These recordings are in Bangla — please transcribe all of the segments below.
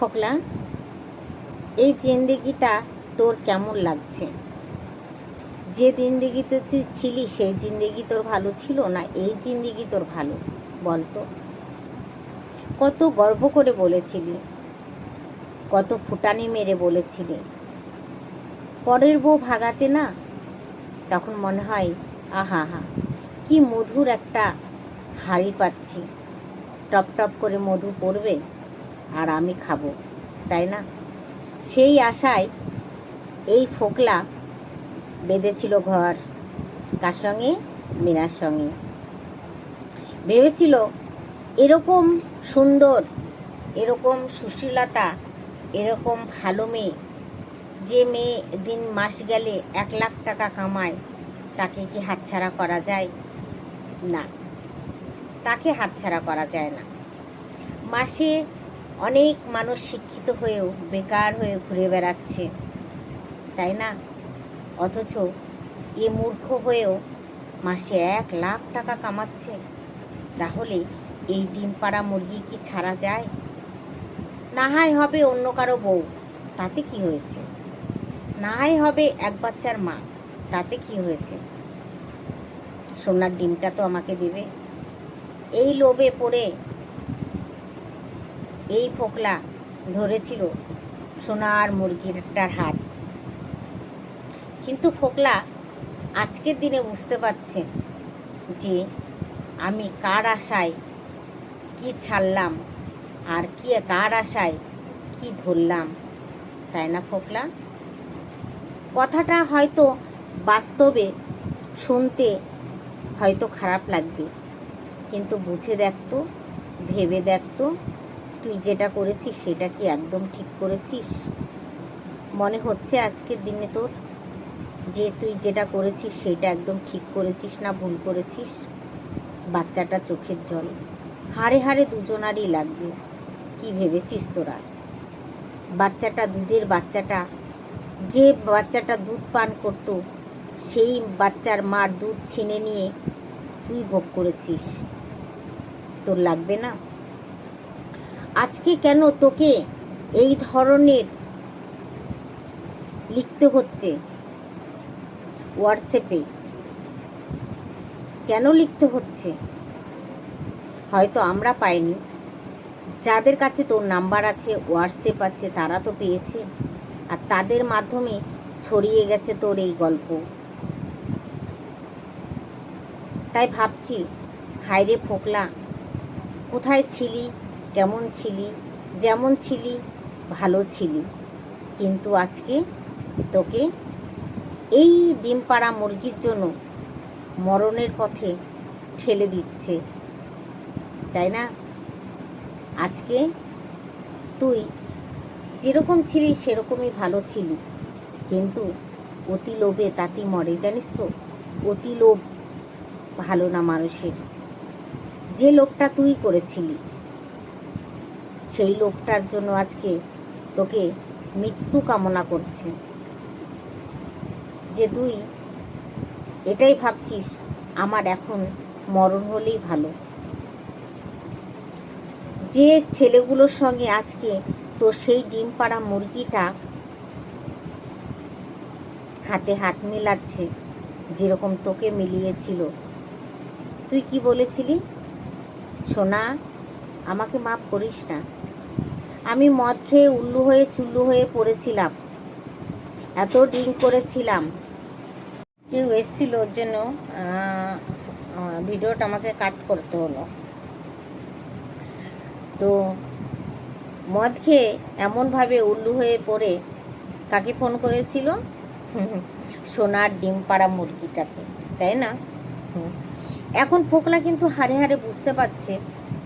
ফোকলা, এই জিন্দিগিটা তোর কেমন লাগছে? যে জিন্দিগিতে তুই ছিলি, সেই জিন্দিগি তোর ভালো ছিল না এই জিন্দিগি তোর ভালো? বলতো কত গর্ব করে বলেছিলি, কত ফুটানি মেরে বলেছিলি। পরের বউ ভাগাতে না, তখন মনে হয়, আহা হা, কি মধুর একটা হাড়ি পাচ্ছি। টপ টপ করে মধু পড়বে। আর আমি খাব, তাই না? সেই আশায় এই ফোকলা বেঁধেছিল ঘর কার সঙ্গে মিনার সঙ্গে। ভেবেছিল এরকম সুন্দর, এরকম সুশীলতা, এরকম ভালো মেয়ে, যে মেয়ে দিন মাস গেলে এক লাখ টাকা কামায়, তাকে কি হাতছাড়া করা যায়? না, তাকে হাতছাড়া করা যায় না। মাসে অনেক মানুষ শিক্ষিত হয়েও বেকার হয়ে ঘুরে বেড়াচ্ছে, তাই না? অথচ এ মূর্খ হয়েও মাসে এক লাখ টাকা কামাচ্ছে, তাহলে এই ডিম পাড়া মুরগি কি ছাড়া যায়? না হয় হবে অন্য কারও বউ, তাতে কি হয়েছে? না হয় হবে এক বাচ্চার মা, তাতে কি হয়েছে? সোনার ডিমটা তো আমাকে দেবে। এই লোভে পড়ে এই ফোকলা ধরেছিল সোনার মুরগিটার হাত। কিন্তু ফোকলা আজকের দিনে বুঝতে পারছে যে আমি কার আশায় কি ছাড়লাম আর কি, কার আশায় কি ধরলাম, তাই না ফোকলা? কথাটা হয়তো বাস্তবে শুনতে হয়তো খারাপ লাগবে, কিন্তু বুঝে দেখতো, ভেবে দেখতো তুই যেটা করেছিস সেটা কি একদম ঠিক করেছিস? মনে হচ্ছে আজকের দিনে তোর যে তুই যেটা করেছিস সেটা একদম ঠিক করেছিস না ভুল করেছিস? বাচ্চাটা চোখের জল। হাড়ে হাড়ে দুজনারই লাগবে। কি ভেবেছিস তোরা? বাচ্চাটা দুধের বাচ্চাটা, যে বাচ্চাটা দুধ পান করতো, সেই বাচ্চার মার দুধ ছিনে নিয়ে তুই ভোগ করেছিস। তোর লাগবে না? আজকে কেন তোকে এই ধরনের লিখতে হচ্ছে? হোয়াটসঅ্যাপে কেন লিখতে হচ্ছে? হয়তো আমরা পাইনি। যাদের কাছে তোর নাম্বার আছে হোয়াটসঅ্যাপ আছে, তারা তো পেয়েছে। আর তাদের মাধ্যমে ছড়িয়ে গেছে তোর এই গল্প। তাই ভাবছি, হায়রে ফোকলা, কোথায় ছিলি? কেমন ছিলি, যেমন ছিলি, ভালো ছিলি। কিন্তু আজকে তোকে এই ডিম পাড়া মুরগির জন্য মরণের পথে ঠেলে দিচ্ছে। তাই না? আজকে তুই যেরকম ছিলি, সেরকমই ভালো ছিলি। কিন্তু অতি লোভে তাতি মরে, জানিস তো? অতি লোভ ভালো না মানুষের। যে লোভটা তুই করেছিলি সেই লোভটার জন্য আজকে তোকে মৃত্যু কামনা করছে। যে তুই এটাই ভাবছিস, আমার এখন মরণ হলেই ভালো। যে ছেলেগুলোর সঙ্গে আজকে তোর সেই ডিম পাড়া মুরগিটা হাতে হাত মিলাচ্ছে, যেরকম তোকে মিলিয়েছিল। তুই কি বলেছিলি? সোনা আমাকে মাফ করিস না। আমি মদ খেয়ে উল্লু হয়ে চুল্লু হয়ে পড়েছিলাম। এত ড্রিঙ্ক করেছিলাম। কেউ এসছিল ওর জন্য ভিডিওটা আমাকে কাট করতে হলো। তো মদ খেয়ে এমনভাবে উল্লু হয়ে পড়ে কাকে ফোন করেছিল? সোনার ডিম পাড়া মুরগিটাকে, তাই না। এখন ফোকলা কিন্তু হারে হারে বুঝতে পারছে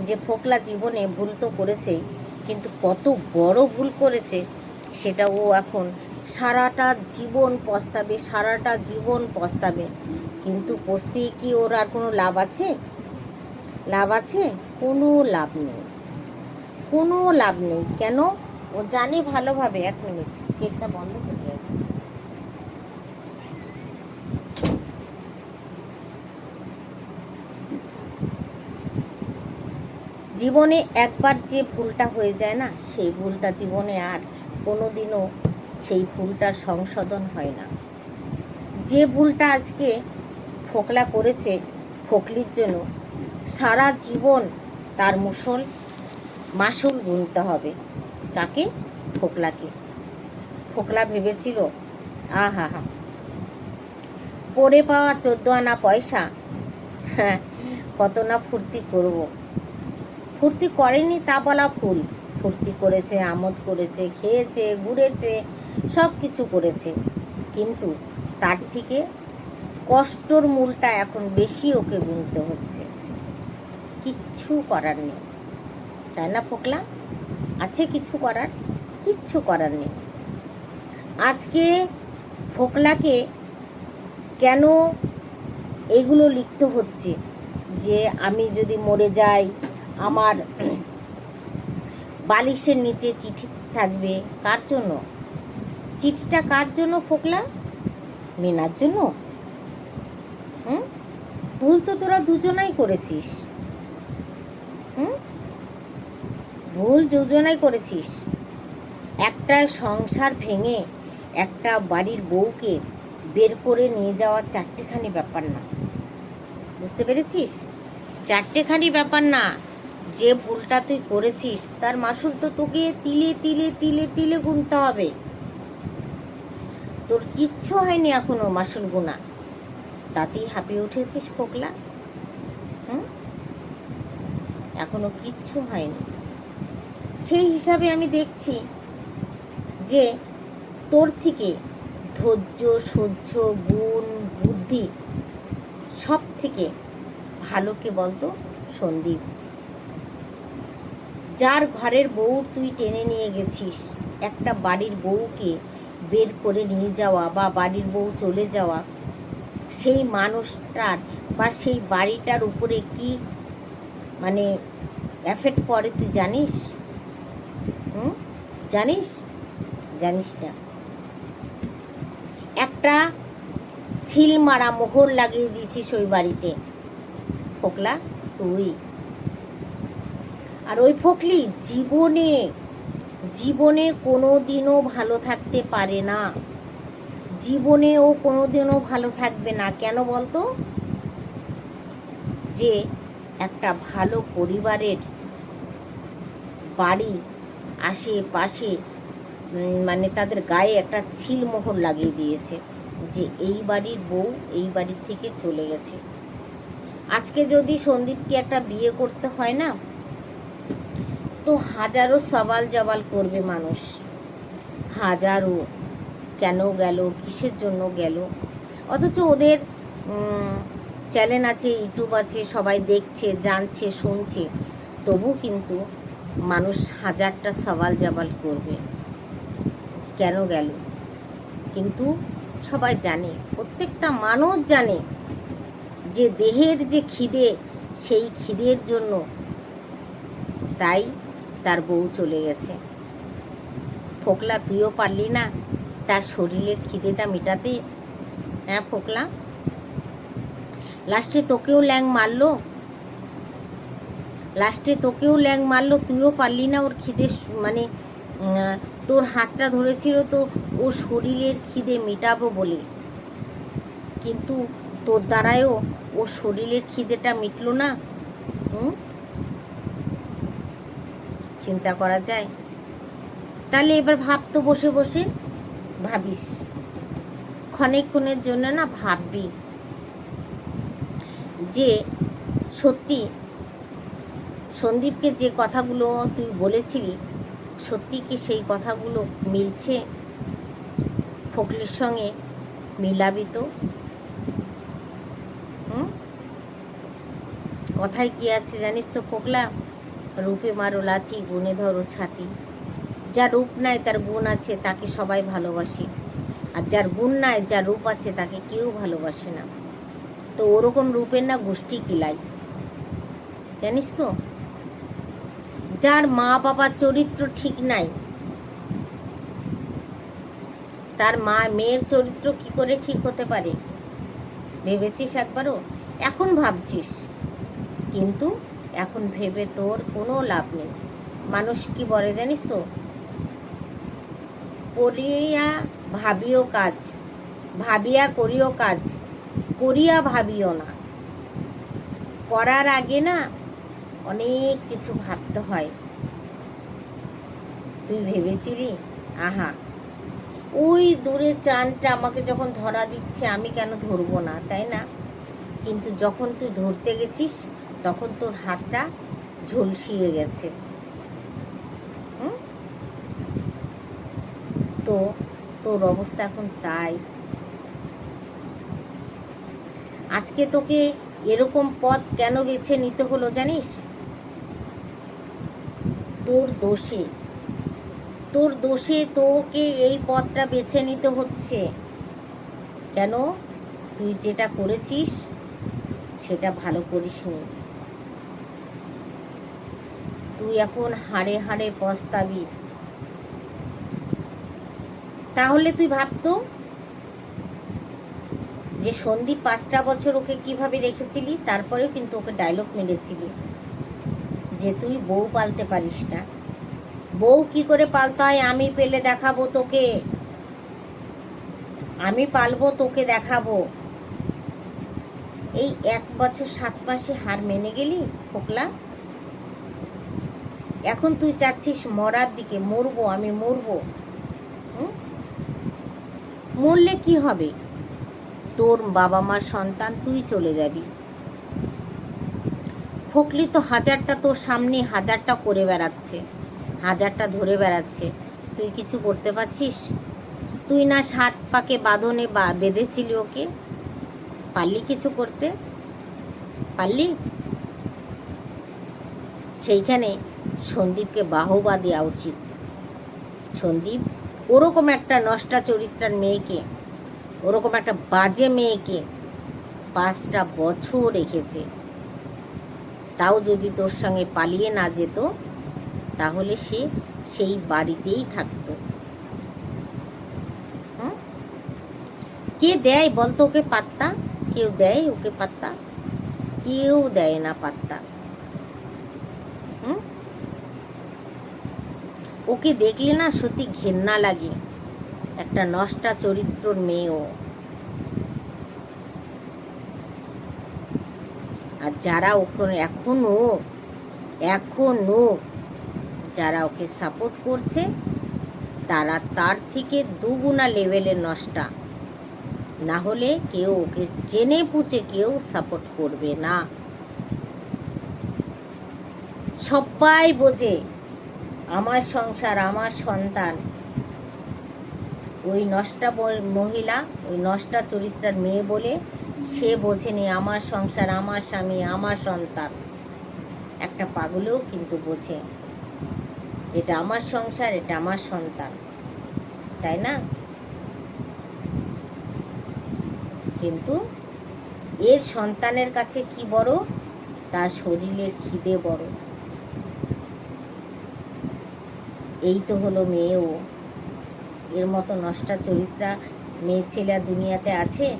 যে ফোকলা জীবনে ভুল তো করেছেই, কিন্তু কত বড় ভুল করেছে সেটা ও এখন সারাটা জীবন পস্তাবে, সারাটা জীবন পস্তাবে। কিন্তু পস্তিয়ে কি ওর আর কোনো লাভ আছে? লাভ আছে? কোনো লাভ নেই। কোনো লাভ নেই। কেন? ও জানে ভালোভাবে। এক মিনিট, গেটটা বন্ধ করে রাখি। যে জীবনে একবার যে ভুলটা হয়ে যায় না, সেই ভুলটা জীবনে আর কোনো দিনও সেই ভুলটার সংশোধন হয় না। যে ভুলটা আজকে ফোকলা করেছে ফোকলির জন্য, সারা জীবন তার মুসল মাসুল গুনতে হবে। কাকে? ফোকলাকে। ফোকলা ভেবেছিল, আহা হা, পরে পাওয়া চোদ্দ আনা পয়সা হ্যাঁ কত না ফুর্তি করব। ফুর্তি করেনি তা বলা ভুল। ফুর্তি করেছে, আমোদ করেছে, খেয়েছে, ঘুরেছে সব কিছু করেছে। কিন্তু তার থেকে কষ্টর মূলটা এখন বেশি ওকে গুনতে হচ্ছে। কিচ্ছু করার নেই। তাই না ফোকলা? আছে কিছু করার? কিচ্ছু করার নেই। আজকে ফোকলাকে কেন এগুলো লিখতে হচ্ছে? যে আমি যদি মরে যাই আমার বালিশের নিচে চিঠি থাকবে কার জন্য? চিঠিটা কার জন্য ফোকলা? মিনার জন্য। হুম? ভুল তো তোরা দুজনাই করেছিস। হুম? ভুল দুজনাই করেছিস। একটা সংসার ভেঙে একটা বাড়ির বউকে বের করে নিয়ে যাওয়া চারটেখানি ব্যাপার না। বুঝতে পেরেছিস? চারটেখানি ব্যাপার না। যে ভুলটা তুই করেছিস, তার মাসুল তো তোকে তিলে তিলে তিলে তিলে গুনতে হবে। তোর কিচ্ছু হয়নি এখনও মাসুল গুনা। তাতেই হাঁপিয়ে উঠেছিস ফোকলা? হুম? এখনও কিচ্ছু হয়নি। সেই হিসাবে আমি দেখছি যে তোর থেকে ধৈর্য, সহ্য, গুণ, বুদ্ধি সব থেকে ভালো কে বলতো সন্দীপ। যার ঘরের বউ তুই টেনে নিয়ে গেছিস। একটা বাড়ির বউকে বের করে নিয়ে যাওয়া বা বাড়ির বউ চলে যাওয়া, সেই মানুষটার বা সেই বাড়িটার উপরে কি মানে এফেক্ট করে তুই জানিস? হুম? জানিস? জানিস না। একটা ছিল মারা মোহর লাগিয়ে দিয়েছিস ওই বাড়িতে। ফোকলা তুই আর ওই ফকলি, জীবনে জীবনে কোনো দিনও ভালো থাকতে পারে না। জীবনে ও কোনো দিনও ভালো থাকবে না। কেন বলতো? যে একটা ভালো পরিবারের বাড়ি, আশেপাশে মানে তাদের গায়ে একটা ছিলমোহর লাগিয়ে দিয়েছে যে এই বাড়ির বউ এই বাড়ির থেকে চলে গেছে। আজকে যদি সন্দীপকে একটা বিয়ে করতে হয় না তো হাজারো সওয়াল জবাল করবে মানুষ। হাজারো। কেন গেল? কিসের জন্য গেল? অথচ ওদের চ্যানেল আছে, ইউটিউব আছে, সবাই দেখছে, জানছে, শুনছে। তবু কিন্তু মানুষ হাজারটা সওয়াল জবাল করবে। কেন গেল? কিন্তু সবাই জানে, প্রত্যেকটা মানুষ জানে যে দেহের যে খিদে, সেই খিদের জন্য তাই তার বউ চলে গেছে। ফোকলা, তুইও পারলি না? তার শরীরের খিদেটা মেটাতে হ্যাঁ ফোকলা? লাস্টে তোকেও ল্যাং মারলো। লাস্টে তোকেও ল্যাং মারলো, তুইও পারলি না ওর খিদে মানে তোর হাতটা ধরেছিল তো ও শরীরের খিদে মেটাবো বলে। কিন্তু তোর দ্বারায়ও ও শরীরের খিদেটা মিটলো না। হুম? চিন্তা করা যায়। তাহলে এবার ভাবতো বসে বসে ভাবিস। ক্ষণেক্ষণের জন্য না ভাববি যে সত্যি সন্দীপকে যে কথাগুলো তুই বলেছিলি, সত্যি কি সেই কথাগুলো মিলছে? ফকলির সঙ্গে মিলাবি তো। কথায় কি আছে জানিস তো ফোকলা? রূপে মারো লাথি গুণে ধরো ছাতি। যার রূপ নাই, তার গুণ আছে, তাকে সবাই ভালোবাসে। আর যার গুণ নাই, যার রূপ আছে, তাকে কেউ ভালোবাসে না। তো ওরকম রূপের না গোষ্ঠী কিলাই জানিস তো? যার মা বাবার চরিত্র ঠিক নাই, তার মা মেয়ের চরিত্র কি করে ঠিক হতে পারে? ভেবেছিস একবারও? এখন ভাবছিস। কিন্তু এখন ভেবে তোর কোনো লাভ নেই। মানুষ কি বলে জানিস তো? করিয়া ভাবিও কাজ, ভাবিয়া করিও কাজ, করিয়া ভাবিও না। করার আগে না অনেক কিছু ভাবতে হয়। তুই ভেবেছিলি? আহা! ওই দূরে চানটা আমাকে যখন ধরা দিচ্ছে আমি কেন ধরবো না, তাই না? কিন্তু যখন তুই ধরতে গেছিস তখন তোর হাতটা ঝলসিয়ে গেছে। তো তোর অবস্থা এখন তাই। আজকে তোকে এরকম পথ কেন বেছে নিতে হলো জানিস? তোর দোষে। তোর দোষে তোকে এই পথটা বেছে নিতে হচ্ছে। কেন? তুই যেটা করেছিস, সেটা ভালো করিসনি। তুই এখন হাড়ে হাড়ে পস্তাবি। তাহলে তুই ভাবতো যে সন্দীপ পাঁচটা বছর ওকে কীভাবে রেখেছিলি, তারপরেও কিন্তু ওকে ডায়লগ মেরেছিলি। যে তুই বউ পালতে পারিস না। বউ কি করে পালতে হয়, আমি পেলে দেখাবো তোকে। আমি পালবো, তোকে দেখাবো। এই এক বছর সাত মাসে হার মেনে গেলি ফোকলা এখন তুই চাচ্ছিস মরার দিকে, মরবো, আমি মরবো? মরলে কি হবে? তোর বাবা মার সন্তান, তুই চলে যাবি। ফকলি তো হাজারটা তোর সামনে হাজারটা করে বেড়াচ্ছে, হাজারটা ধরে বেড়াচ্ছে। তুই কিছু করতে পারছিস? তুই না সাত পাকে বাঁধনে বা বেঁধেছিলি ওকে? পারলি কিছু করতে? পারলি? সেইখানে সন্দীপকে বাহবা দেওয়া উচিত। সন্দীপ, ওরকম একটা নষ্টা চরিত্রার মেয়েকে, ওরকম একটা বাজে মেয়েকে পাঁচটা বছর রেখেছে। তাও যদি তোর সঙ্গে পালিয়ে না যেত, তাহলে সে সেই বাড়িতেই থাকতো? কে দেয় বলতো ওকে পাত্তা? কেউ দেয় ওকে পাত্তা? কেউ দেয় না পাত্তা। ওকে দেখলে না সত্যি ঘেন্না লাগে। একটা নষ্টা চরিত্রর মেয়েও। আর যারা ওকে এখনও এখনও যারা ওকে সাপোর্ট করছে, তারা তার থেকে দুগুণা লেভেলের নষ্টা। না হলে কেউ ওকে জেনে পুচে কেউ সাপোর্ট করবে না। সবাই বোঝে। আমার সংসার, আমার সন্তান। ওই নষ্টা মহিলা, ওই নষ্টা চরিত্রার মেয়ে বলে সে বোঝেনি আমার সংসার, আমার স্বামী, আমার সন্তান। একটা পাগলেও কিন্তু বোঝে। এটা আমার সংসার, এটা আমার সন্তান। তাই না? কিন্তু এর সন্তানের কাছে কি বড়? তার শরীরের খিদে বড়। এই তো হলো মেয়েও। এর মতো নষ্টা চরিত্রা মেয়ে ছেলে দুনিয়াতে আছে?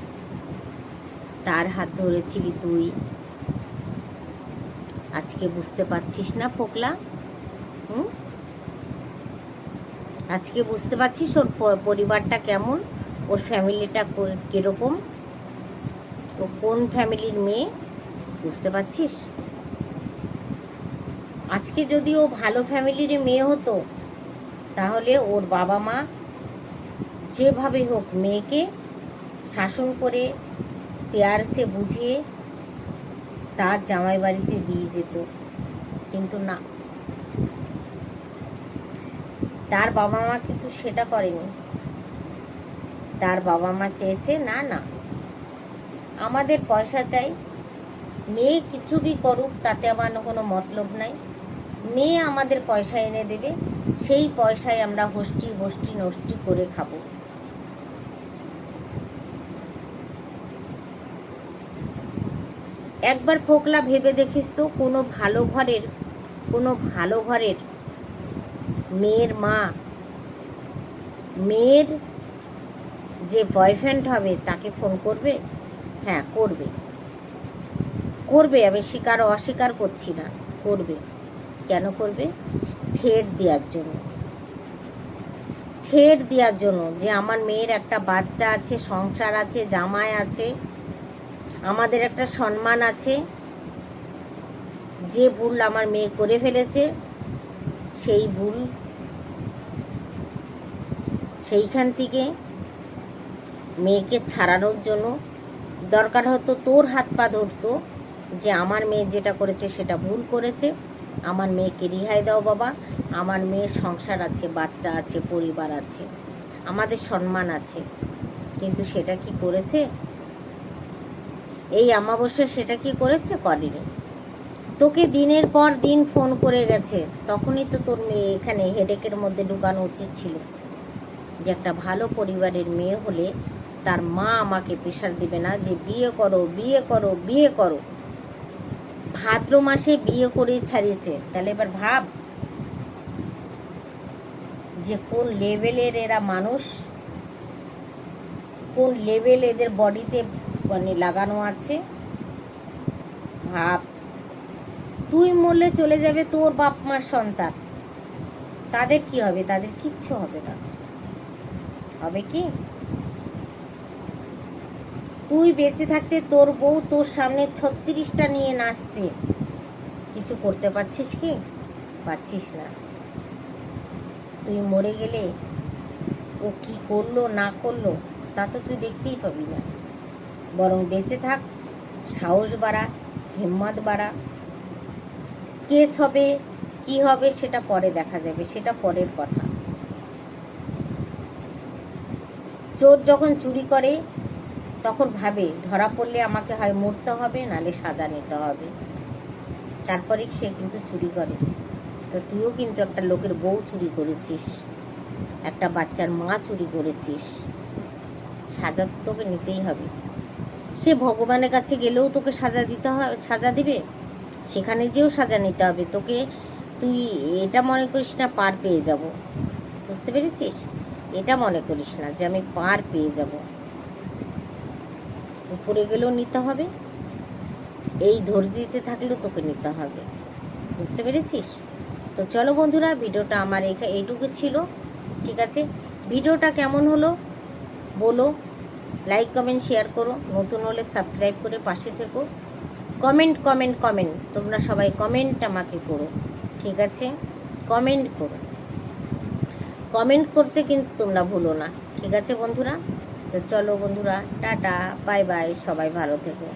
তার হাত ধরেছিলি তুই। আজকে বুঝতে পারছিস না ফোকলা? হুম? আজকে বুঝতে পারছিস ওর পরিবারটা কেমন? ওর ফ্যামিলিটা কীরকম? ও কোন ফ্যামিলির মেয়ে? বুঝতে পারছিস? আজকে যদি ও ভালো ফ্যামিলির মেয়ে হতো তাহলে ওর বাবা মা যেভাবে হোক মেয়েকে শাসন করে পেয়ার সে বুঝিয়ে তার জামাই বাড়িতে দিয়ে যেত। কিন্তু না। তার বাবা মা কিন্তু সেটা করেনি। তার বাবা মা চেয়েছে, না না, আমাদের পয়সা চাই। মেয়ে কিছু বি করুক, তাতে আমার কোনো মতলব নাই। মেয়ে আমাদের পয়সা এনে দেবে। সেই পয়সায় আমরা হোস্টি হোস্টি নষ্টি করে খাব। একবার ফোকলা ভেবে দেখিস তো, কোনো ভালো ঘরের, কোনো ভালো ঘরের মেয়ের মা, মেয়ের যে বয়ফ্রেন্ড হবে তাকে ফোন করবে? হ্যাঁ করবে। করবে, আমি স্বীকার অস্বীকার করছি না, করবে। কেন করবে? থেট দেওয়ার জন্য। থেট দেওয়ার জন্য যে আমার মেয়ের একটা বাচ্চা আছে, সংসার আছে, জামাই আছে, আমাদের একটা সম্মান আছে, যে ভুল আমার মেয়ে করে ফেলেছে, সেই ভুল সেইখান থেকে মেয়েকে ছাড়ানোর জন্য দরকার হতো তোর হাত পা ধরতো যে আমার মেয়ে যেটা করেছে সেটা ভুল করেছে, আমার মেয়েকে রিহাই দাও বাবা। আমার মেয়ের সংসার আছে, বাচ্চা আছে, পরিবার আছে, আমাদের সম্মান আছে। কিন্তু সেটা কি করেছে? এই আমাবস্যা সেটা কি করেছে? করেনি। তোকে দিনের পর দিন ফোন করে গেছে। তখনই তো তোর মেয়ে এখানে হেডেকের মধ্যে ঢুকানো উচিত ছিল। যে একটা ভালো পরিবারের মেয়ে হলে তার মা আমাকে প্রেশার দিবে না যে বিয়ে করো বিয়ে করো বিয়ে করো। ভাদ্র মাসে বিয়ে করে ছাড়িয়েছে। তাহলে এবার ভাব যে কোন লেভেলের এরা মানুষ, কোন লেভেল এদের বডিতে মানে লাগানো আছে, ভাব। তুই মরলে চলে যাবে তোর বাপ মার সন্তান। তাদের কি হবে? তাদের কিচ্ছু হবে না। হবে কি? তুই বেঁচে থাকতে তোর বউ তোর সামনে ছত্রিশটা নিয়ে নাচতে। কিছু করতে পারছিস কি? পারছিস না। তুই মরে গেলে ও কি করল, না করল, তা তো তুই দেখতেই পাবি না। বরং বেঁচে থাক, সাহস বাড়া, হিম্মত বাড়া। কেস হবে কি হবে সেটা পরে দেখা যাবে, সেটা পরের কথা। চোর যখন চুরি করে, তখন ভাবে, ধরা পড়লে আমাকে হয় মরতে হবে, নালে সাজা নিতে হবে। তারপরে সে কিন্তু চুরি করে। তো তুইও কিন্তু একটা লোকের বউ চুরি করেছিস। একটা বাচ্চার মা চুরি করেছিস। সাজা তো তোকে নিতেই হবে। সে ভগবানের কাছে গেলেও তোকে সাজা দিতে হবে সাজা দিবে। সেখানে যেও সাজা নিতে হবে। তোকে তুই এটা মনে করিস না, পার পেয়ে যাব। বুঝতে পেরেছিস? এটা মনে করিস না যে আমি পার পেয়ে যাব। উপরে গেলেও নিতে হবে। এই ধৈর্যতে থাকলেও তোকে নিতে হবে। বুঝতে পেরেছিস? তো চলো বন্ধুরা, ভিডিওটা আমার এইটুকু ছিল। ঠিক আছে? ভিডিওটা কেমন হলো বলো। লাইক কমেন্ট শেয়ার করো। নতুন হলে সাবস্ক্রাইব করে পাশে থেকো। কমেন্ট কমেন্ট কমেন্ট তোমরা সবাই কমেন্ট আমাকে করো। ঠিক আছে? কমেন্ট করো। কমেন্ট করতে কিন্তু তোমরা ভুলো না। ঠিক আছে বন্ধুরা? তো চলো বন্ধুরা, টাটা। বাই বাই সবাই ভালো থেকো।